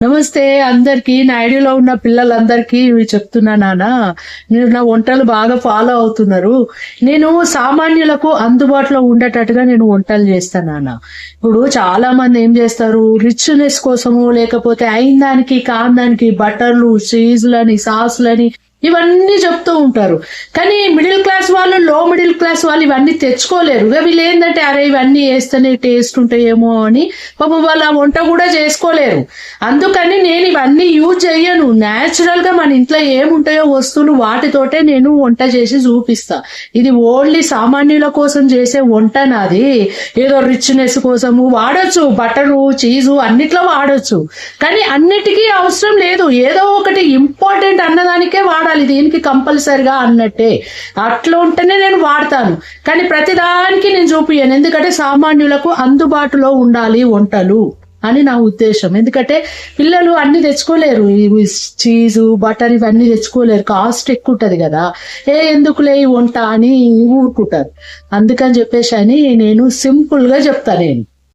నమస్తే అందరికి నాయుడులో ఉన్న పిల్లలందరికీ ఇవి చెప్తున్నా నాన్న మీరు నా వంటలు బాగా ఫాలో అవుతున్నారు. నేను సామాన్యులకు అందుబాటులో ఉండేటట్టుగా నేను వంటలు చేస్తాను నాన్న ఇప్పుడు చాలా మంది ఏం చేస్తారు? రిచ్నెస్ కోసము లేకపోతే అయిన దానికి కాందానికి బటర్లు చీజ్లని సాసులని ఇవన్నీ చెప్తూ ఉంటారు. కానీ మిడిల్ క్లాస్ వాళ్ళు లో మిడిల్ క్లాస్ వాళ్ళు ఇవన్నీ తెచ్చుకోలేరు. ఇక వీళ్ళు ఏంటంటే అరే ఇవన్నీ వేస్తేనే టేస్ట్ ఉంటాయేమో అని పాపం వాళ్ళు ఆ వంట కూడా చేసుకోలేరు. అందుకని నేను ఇవన్నీ యూజ్ చెయ్యను. న్యాచురల్గా మన ఇంట్లో ఏముంటాయో వస్తువులు వాటితోటే నేను వంట చేసి చూపిస్తా. ఇది ఓన్లీ సామాన్యుల కోసం చేసే వంట నాది. ఏదో రిచ్నెస్ కోసము వాడొచ్చు. బటరు చీజు అన్నిట్లో వాడచ్చు. కానీ అన్నిటికీ అవసరం లేదు. ఏదో ఒకటి ఇంపార్టెంట్ అన్నదానికే వాడాలి? దీనికి కంపల్సరిగా అన్నట్టే. అట్లా ఉంటేనే నేను వాడతాను. కానీ ప్రతిదానికి నేను చూపియను ఎందుకంటే సామాన్యులకు అందుబాటులో ఉండాలి వంటలు అని నా ఉద్దేశం. ఎందుకంటే పిల్లలు అన్ని తెచ్చుకోలేరు. ఇవి చీజు బటర్ ఇవన్నీ తెచ్చుకోలేరు. కాస్ట్ ఎక్కువ ఉంటది కదా. ఏ ఎందుకులే ఈ వంట అని ఊరుకుంటారు. అందుకని చెప్పేసి అని నేను సింపుల్గా నేను.